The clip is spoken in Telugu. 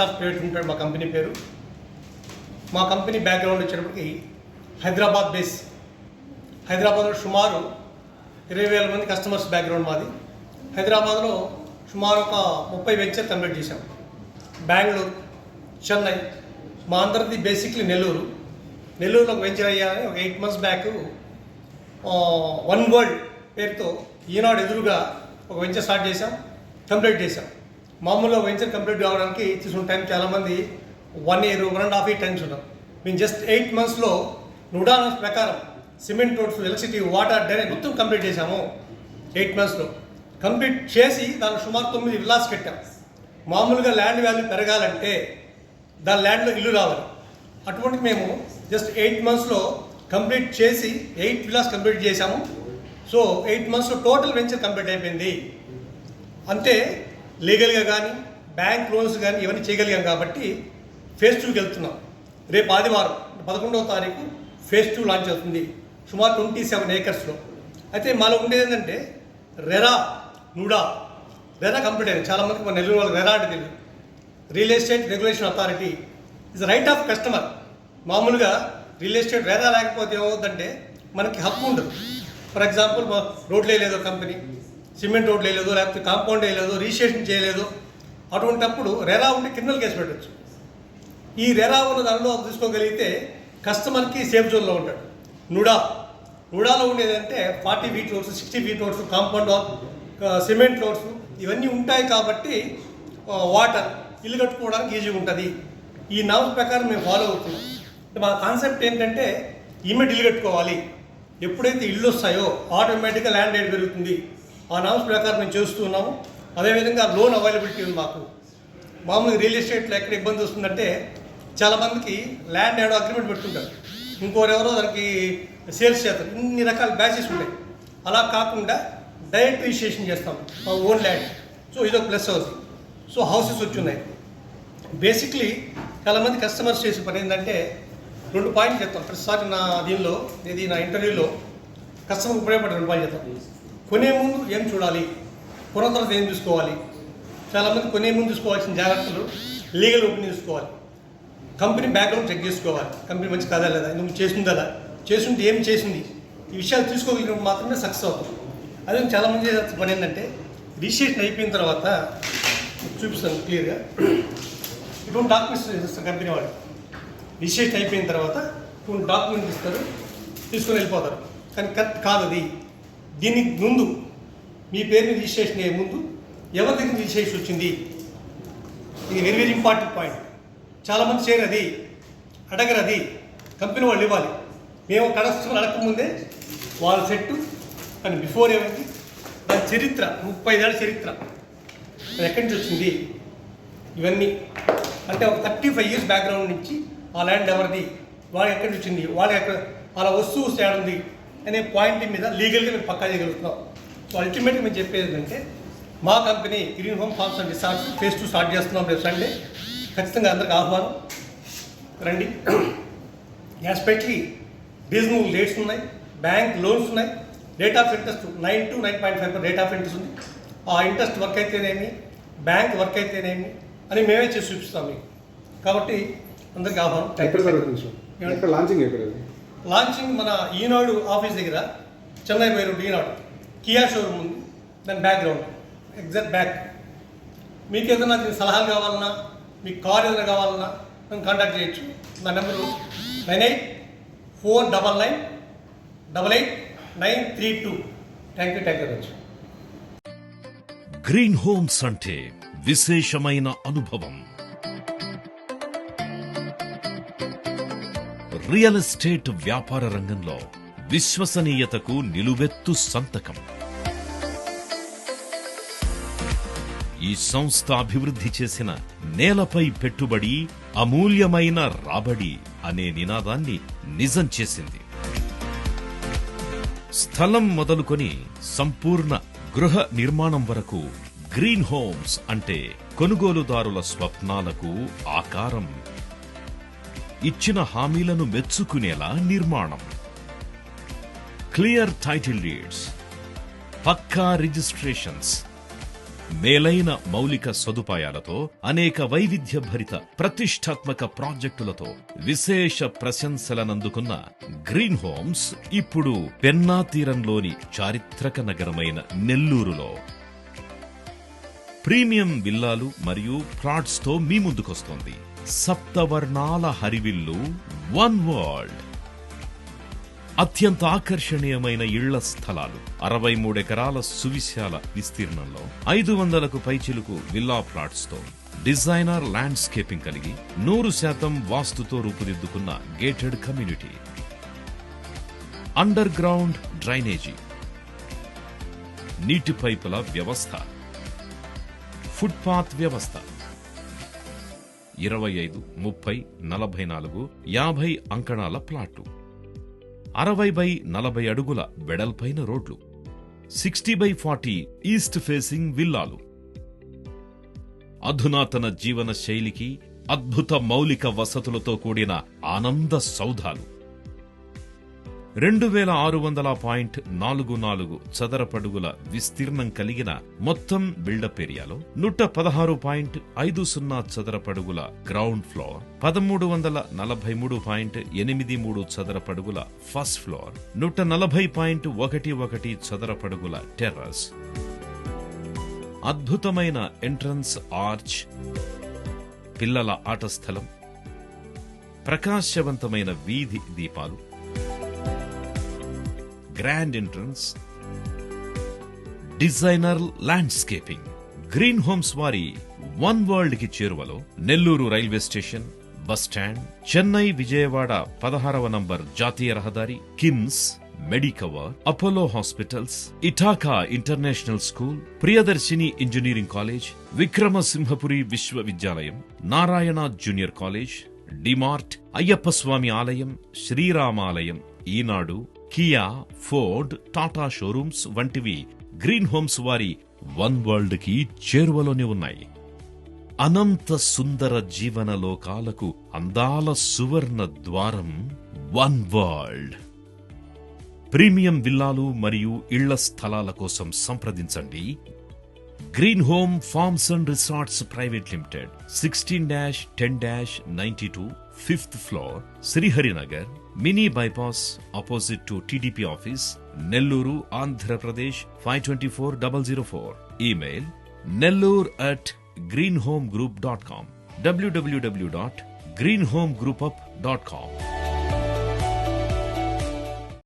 రిసార్ట్ ప్రైవేట్ ఉంటాడు మా కంపెనీ పేరు. మా కంపెనీ బ్యాక్గ్రౌండ్ వచ్చేటప్పటికి హైదరాబాద్ బేస్ హైదరాబాద్లో సుమారు ఇరవై వేల మంది కస్టమర్స్ బ్యాక్గ్రౌండ్ మాది. హైదరాబాద్లో సుమారు ఒక ముప్పై వెంచర్ కంప్లీట్ చేశాం. బెంగళూరు చెన్నై మా అందరిది బేసిక్లీ నెల్లూరు. నెల్లూరులో ఒక వెంచర్ అయ్యాలని ఒక eight months back one world పేరుతో ఈనాడు ఎదురుగా ఒక వెంచర్ స్టార్ట్ చేశాం కంప్లీట్ చేశాం. మామూలుగా వెంచర్ కంప్లీట్ కావడానికి తీసుకున్న టైం చాలామంది one year one and half year times ఉన్నాం మేము జస్ట్ ఎయిట్ మంత్స్లో నుడానస్ ప్రకారం cement roads electricity water drainage మొత్తం కంప్లీట్ చేశాము. ఎయిట్ మంత్స్లో కంప్లీట్ చేసి దానికి సుమారు తొమ్మిది విల్లాస్ కట్టాం. మామూలుగా ల్యాండ్ వాల్యూ పెరగాలంటే దాని ల్యాండ్లో ఇల్లు రావాలి. అటువంటి మేము జస్ట్ ఎయిట్ మంత్స్లో కంప్లీట్ చేసి ఎయిట్ విలాస్ కంప్లీట్ చేశాము. సో ఎయిట్ మంత్స్లో టోటల్ వెంచర్ కంప్లీట్ అయిపోయింది. అంతే లీగల్గా కానీ బ్యాంక్ లోన్స్ కానీ ఇవన్నీ చేయగలిగాం కాబట్టి ఫేజ్ టూకి వెళ్తున్నాం. రేపు ఆదివారం పదకొండవ తారీఖు ఫేజ్ టూ లాంచ్ అవుతుంది. సుమారు ట్వంటీ సెవెన్ ఏకర్స్లో. అయితే మాలో ఉండేది ఏంటంటే రెరా నుడా. రెరా కంప్లీట్ అయింది. చాలామందికి మన నెల్లూరు వాళ్ళు రెరా అంటే తెలియదు. Real estate regulation authority. Is right of customer. మామూలుగా రియల్ ఎస్టేట్ రెరా లేకపోతే ఏమవుతుందంటే మనకి హక్కు ఉండదు. ఫర్ ఎగ్జాంపుల్ మా రోడ్లు కంపెనీ. సిమెంట్ రోడ్లు వేయలేదు లేకపోతే కాంపౌండ్ వేయలేదు రిజిస్ట్రేషన్ చేయలేదు. అటువంటప్పుడు రెరా ఉంటే క్రిమినల్ కేసు పెట్టచ్చు. ఈ రెరా ఉన్న దానిలో తీసుకోగలిగితే కస్టమర్కి సేఫ్ జోన్లో ఉంటాడు. నుడా. నుడాలో ఉండేదంటే forty feet roads sixty feet roads compound wall cement roads ఇవన్నీ ఉంటాయి కాబట్టి వాటర్ ఇల్లు కట్టుకోవడానికి ఈజీగా ఉంటుంది. ఈ నామ్స్ ప్రకారం మేము ఫాలో అవుతున్నాం. మా కాన్సెప్ట్ ఏంటంటే ఇమ్మీడియట్ ఇల్లు కట్టుకోవాలి. ఎప్పుడైతే ఇల్లు వస్తాయో ఆటోమేటిక్గా ల్యాండ్ రేట్ పెరుగుతుంది. ఆ నామ్స్ ప్రకారం మేము చేస్తూ ఉన్నాము. అదేవిధంగా లోన్ అవైలబిలిటీ ఉంది మాకు. మామూలుగా రియల్ ఎస్టేట్లో ఎక్కడ ఇబ్బంది వస్తుందంటే చాలామందికి ల్యాండ్ ఏడో అగ్రిమెంట్ పెట్టుకుంటారు ఇంకోరెవరో దానికి సేల్స్ చేస్తారు. ఇన్ని రకాల బ్యాచెస్ ఉంటాయి. అలా కాకుండా డైరెక్ట్ రిజిస్ట్రేషన్ చేస్తాం. మా ఓన్ ల్యాండ్. సో ఇదొక ప్లస్ హౌస్ సో హౌసెస్ వచ్చి ఉన్నాయి. బేసిక్లీ చాలామంది కస్టమర్స్ చేసే పని ఏంటంటే రెండు పాయింట్లు చెప్తాం. ప్రతిసారి నా దీనిలో ఇది నా ఇంటర్వ్యూలో కస్టమర్ ఉపయోగపడే రెండు పాయింట్లు చెప్తాం. కొనే ముందు ఏం చూడాలి? కొన్న తర్వాత ఏం చూసుకోవాలి? చాలామంది కొనే ముందు తీసుకోవాల్సిన జాగ్రత్తలు లీగల్ ఒపీనియన్ తీసుకోవాలి. కంపెనీ బ్యాక్గ్రౌండ్ చెక్ చేసుకోవాలి. కంపెనీ మంచి కాదా లేదా? నువ్వు చేసిందా కదా చేస్తుంటే ఏం చేసింది? ఈ విషయాలు తీసుకోగలిగినప్పుడు మాత్రమే సక్సెస్ అవుతుంది అదే చాలామంది పని ఏంటంటే రిజిస్ట్రేషన్ అయిపోయిన తర్వాత చూపిస్తాను క్లియర్గా. ఇటువంటి డాక్యుమెంట్స్ ఇస్తాను కంపెనీ వాళ్ళు. రిజిస్ట్రేషన్ అయిపోయిన తర్వాత ఇటువంటి డాక్యుమెంట్ ఇస్తారు తీసుకొని వెళ్ళిపోతారు. కానీ కరెక్ట్ కాదు అది దీనికి ముందు మీ పేరుని రిజిస్ట్రేషన్ అయ్యే ముందు ఎవరి దగ్గర రిజిస్ట్రేషన్ వచ్చింది? ఇది వెరీ వెరీ ఇంపార్టెంట్ పాయింట్ చాలామంది చేయరు అది అడగరు అది. కంపెనీ వాళ్ళు ఇవ్వాలి. మేము కడస్టమర్ అడగకముందే వాళ్ళ సెట్టు కానీ బిఫోర్ ఏమైంది? దాని చరిత్ర ముప్పై ఏళ్ళ చరిత్ర. అది ఎక్కడి నుంచి వచ్చింది? ఇవన్నీ. అంటే ఒక థర్టీ ఫైవ్ ఇయర్స్ బ్యాక్గ్రౌండ్ నుంచి ఆ ల్యాండ్ ఎవరిది? వాళ్ళు ఎక్కడి నుంచి వచ్చింది? వాళ్ళు ఎక్కడ వాళ్ళ వస్తువు ఉంది అనే పాయింట్ మీద లీగల్గా మేము పక్కా చేయగలుగుతున్నాం. సో అల్టిమేట్గా మేము చెప్పేది ఏంటంటే మా company green home farms and resorts phase two start చేస్తున్నాం రేపు సండే. ఖచ్చితంగా అందరికి ఆహ్వానం. రండి. ఎస్పెషలీ రీజనబుల్ రేట్స్ ఉన్నాయి బ్యాంక్ లోన్స్ ఉన్నాయి rate of interest nine to nine point five rate of interest ఉంది. ఆ ఇంట్రెస్ట్ వర్క్ అయితేనేమి బ్యాంక్ వర్క్ అయితేనేమి అని మేమే చేసి చూపిస్తాం మీకు. కాబట్టి అందరికీ ఆహ్వానం. లాంచింగ్ ఎక్కడ అది? లాంచింగ్ మన ఈనాడు ఆఫీస్ దగ్గర Chennai by road Eenadu. Kia showroom ఉంది. దాని బ్యాక్గ్రౌండ్ ఎగ్జాక్ట్ బ్యాక్ మీకు ఏదైనా దీని సలహాలు కావాలన్నా మీకు కార్ ఏదైనా కావాలన్నా నన్ను కాంటాక్ట్ చేయొచ్చు. నా number nine eight four double nine double eight nine three two. Thank you thank you very much green homes అంటే విశేషమైన అనుభవం. రియల్ ఎస్టేట్ వ్యాపార రంగంలో విశ్వసనీయతకు నిలువెత్తు సంతకం. ఈ సంస్థ అభివృద్ధి చేసిన నేలపై పెట్టుబడి అమూల్యమైన రాబడి అనే నినాదాన్ని నిజం చేసింది. స్థలం మొదలుకొని సంపూర్ణ గృహ నిర్మాణం వరకు గ్రీన్ హోమ్స్ అంటే కొనుగోలుదారుల స్వప్నాలకు ఆకారం ఇచ్చిన హామీలను మెచ్చుకునేలా నిర్మాణం. క్లియర్ టైటిల్ డీడ్స్ పక్కా రిజిస్ట్రేషన్స్ మేలైన మౌలిక సదుపాయాలతో అనేక వైవిధ్య భరిత ప్రతిష్టాత్మక ప్రాజెక్టులతో విశేష ప్రశంసలనందుకున్న గ్రీన్ హోమ్స్ ఇప్పుడు పెన్నా తీరంలోని చారిత్రక నగరమైన నెల్లూరులో. ప్రీమియం విల్లాలు మరియు ఫ్లాట్స్తో మీ ముందుకొస్తోంది. సప్తవర్ణాల హరివిల్లు వన్ వరల్డ్ అత్యంత ఆకర్షణీయమైన ఇళ్ళ స్థలాలు అరవై మూడెకరాల సువిశాల విస్తీర్ణంలో ఐదు వందలకు పైచిలుకు విల్లా ఫ్లాట్స్తో డిజైనర్ ల్యాండ్స్కేపింగ్ కలిగి నూరు శాతం వాస్తుతో రూపుదిద్దుకున్న గేటెడ్ కమ్యూనిటీ. Underground drainage. నీటి పైపుల వ్యవస్థ. ఫుట్పాత్ వ్యవస్థ. ఇరవై ఐదు ముప్పై నలభై నాలుగు యాభై అంకణాల ప్లాట్లు. అరవై బై నలభై అడుగుల వెడల్పైన రోడ్లు. Sixty by forty east facing విల్లాలు. అధునాతన జీవన శైలికి అద్భుత మౌలిక వసతులతో కూడిన ఆనంద సౌధాలు. రెండు వేల ఆరు వందల పాయింట్ నాలుగు నాలుగు చదరపడుగుల విస్తీర్ణం కలిగిన మొత్తం బిల్డప్ ఏరియాలో నూట పదహారు పాయింట్ ఐదు సున్నా చదరపడుగుల గ్రౌండ్ ఫ్లోర్ పదమూడు వందల నలభై మూడు పాయింట్ ఎనిమిది మూడు చదరపడుగుల ఫస్ట్ ఫ్లోర్ నూట నలభై పాయింట్ ఒకటి ఒకటి చదరపడుగుల టెర్రస్. అద్భుతమైన ఎంట్రన్స్ ఆర్చ్ పిల్లల ఆట స్థలం ప్రకాశవంతమైన వీధి దీపాలు grand entrance designer landscaping green homes వారి వన్ వరల్డ్కి చేరువలో Nellore railway station bus stand Chennai Vijayawada పదహారవ నంబర్ జాతీయ రహదారి KIMS Medicover Apollo hospitals Ithaca international school Priyadarshini engineering college Vikramasimhapuri విశ్వవిద్యాలయం Narayana junior college DMart Ayyappa Swamy ఆలయం శ్రీరామాలయం Eenadu Kia Ford Tata showrooms వంటివి గ్రీన్ హోమ్స్ వారి వన్ వరల్డ్కి చేరువలోనే ఉన్నాయి. అనంత సుందర జీవన లోకాలకు అందాల సువర్ణ ద్వారం వన్ వరల్డ్. ప్రీమియం విల్లాలు మరియు ఇళ్ళ స్థలాల కోసం సంప్రదించండి. Green home farms and resorts private limited sixteen dash ten dash ninety two fifth floor, Sriharinagar, mini bypass opposite to TDP office, Nelluru, Andhra Pradesh 524004. Email nellore at greenhomegroup.com www.greenhomegroupup.com